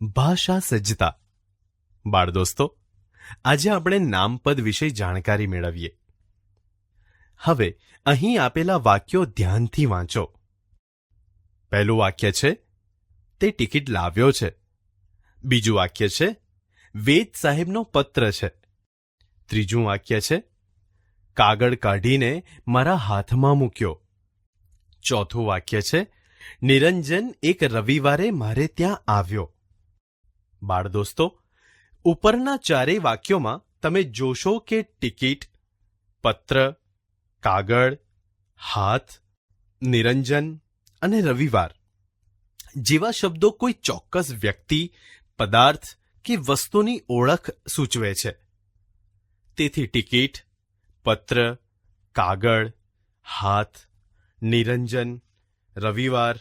ભાષા સજ્જતા. બાળ દોસ્તો, આજે આપણે નામપદ વિશે જાણકારી મેળવીએ. હવે અહીં આપેલા વાક્યો ધ્યાનથી વાંચો. પહેલું વાક્ય છે, તે ટિકિટ લાવ્યો છે. બીજું વાક્ય છે, વેદ સાહેબનો પત્ર છે. ત્રીજું વાક્ય છે, કાગળ કાઢીને મારા હાથમાં મૂક્યો. ચોથું વાક્ય છે, નિરંજન એક રવિવારે મારે ત્યાં આવ્યો. બાળ દોસ્તો ઉપરના ચારેય વાક્યોમાં તમે જોશો કે ટિકિટ, પત્ર, કાગળ, હાથ, નિરંજન અને રવિવાર જેવા શબ્દો કોઈ ચોક્કસ વ્યક્તિ, પદાર્થ કે વસ્તુની ઓળખ સૂચવે છે. તેથી ટિકિટ, પત્ર, કાગળ, હાથ, નિરંજન, રવિવાર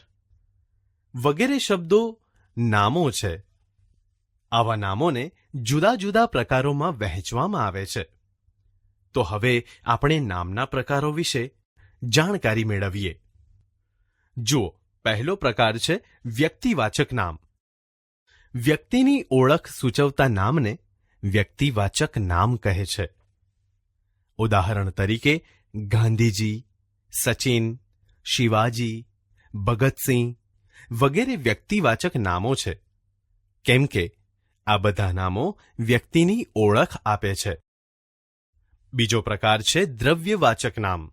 વગેરે શબ્દો નામો છે. આવા નામોને જુદા જુદા પ્રકારોમાં વહેંચવામાં આવે છે. તો હવે આપણે નામના પ્રકારો વિશે જાણકારી મેળવીએ. જુઓ, પહેલો પ્રકાર છે વ્યક્તિવાચક નામ. વ્યક્તિની ઓળખ સૂચવતા નામને વ્યક્તિવાચક નામ કહે છે. ઉદાહરણ તરીકે, ગાંધીજી, સચિન, શિવાજી, ભગતસિંહ વગેરે વ્યક્તિવાચક નામો છે. કેમ કે આ બધા નામો વ્યક્તિની ઓળખ આપે છે. બીજો પ્રકાર છે દ્રવ્યવાચક નામ.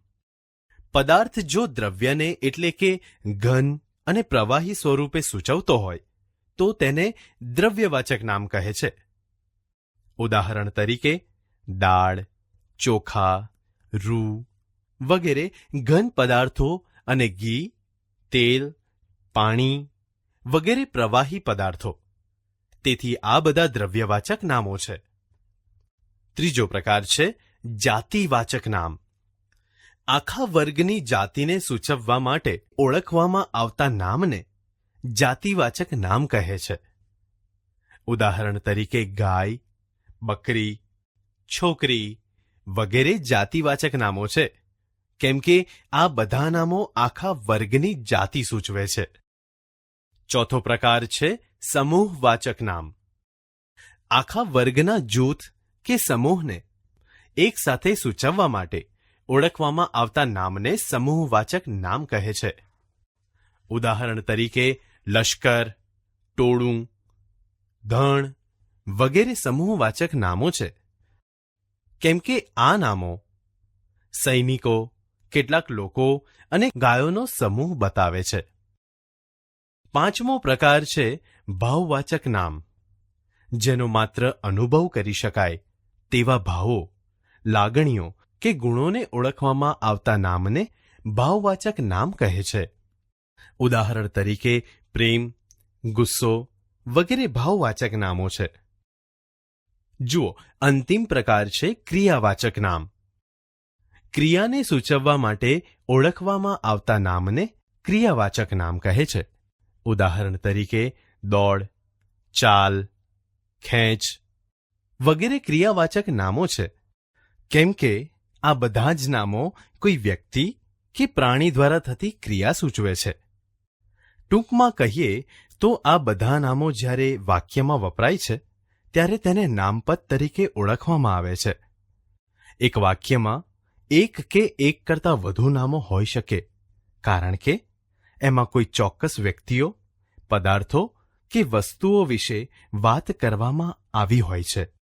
પદાર્થ જો દ્રવ્યને એટલે કે ઘન અને પ્રવાહી સ્વરૂપે સૂચવતો હોય, તો તેને દ્રવ્યવાચક નામ કહે છે. ઉદાહરણ તરીકે, દાળ, ચોખા, રૂ વગેરે ઘન પદાર્થો અને ઘી, તેલ, પાણી વગેરે પ્રવાહી પદાર્થો. તેથી આ બધા દ્રવ્યવાચક નામો છે. ત્રીજો પ્રકાર છે જાતિવાચક નામ. આખા વર્ગની જાતિને સૂચવવા માટે ઓળખવામાં આવતા નામને જાતિવાચક નામ કહે છે. ઉદાહરણ તરીકે ગાય, બકરી, છોકરી વગેરે જાતિવાચક નામો છે, કેમ કે આ બધા નામો આખા વર્ગની જાતિ સૂચવે છે. ચોથો પ્રકાર છે સમૂહવાચક નામ આખા વર્ગના જૂથ કે સમૂહને એકસાથે સૂચવવા માટે ઓળખવામાં આવતા નામને સમૂહવાચક નામ કહે છે. ઉદાહરણ તરીકે, લશ્કર, ટોળું, ધણ વગેરે સમૂહવાચક નામો છે. કેમ કે આ નામો સૈનિકો, કેટલાક લોકો અને ગાયોનો સમૂહ બતાવે છે. પાંચમો પ્રકાર છે ભાવવાચક નામ. જેનો માત્ર અનુભવ કરી શકાય તેવા ભાવો, લાગણીઓ કે ગુણોને ઓળખવામાં આવતા નામને ભાવવાચક નામ કહે છે. ઉદાહરણ તરીકે પ્રેમ, ગુસ્સો વગેરે ભાવવાચક નામો છે. જુઓ, અંતિમ પ્રકાર છે ક્રિયાવાચક નામ. ક્રિયાને સૂચવવા માટે ઓળખવામાં આવતા નામને ક્રિયાવાચક નામ કહે છે. ઉદાહરણ તરીકે દોડ, ચાલ, ખેંચ વગેરે ક્રિયાવાચક નામો છે. કેમ કે આ બધા જ નામો કોઈ વ્યક્તિ કે પ્રાણી દ્વારા થતી ક્રિયા સૂચવે છે. ટૂંકમાં કહીએ તો આ બધા નામો જ્યારે વાક્યમાં વપરાય છે, ત્યારે તેને નામપદ તરીકે ઓળખવામાં આવે છે. એક વાક્યમાં એક કે એક કરતાં વધુ નામો હોઈ શકે, કારણ કે એમાં કોઈ ચોક્કસ વ્યક્તિઓ પદાર્થો કે વસ્તુઓ વિશે વાત કરવામાં આવી હોય છે.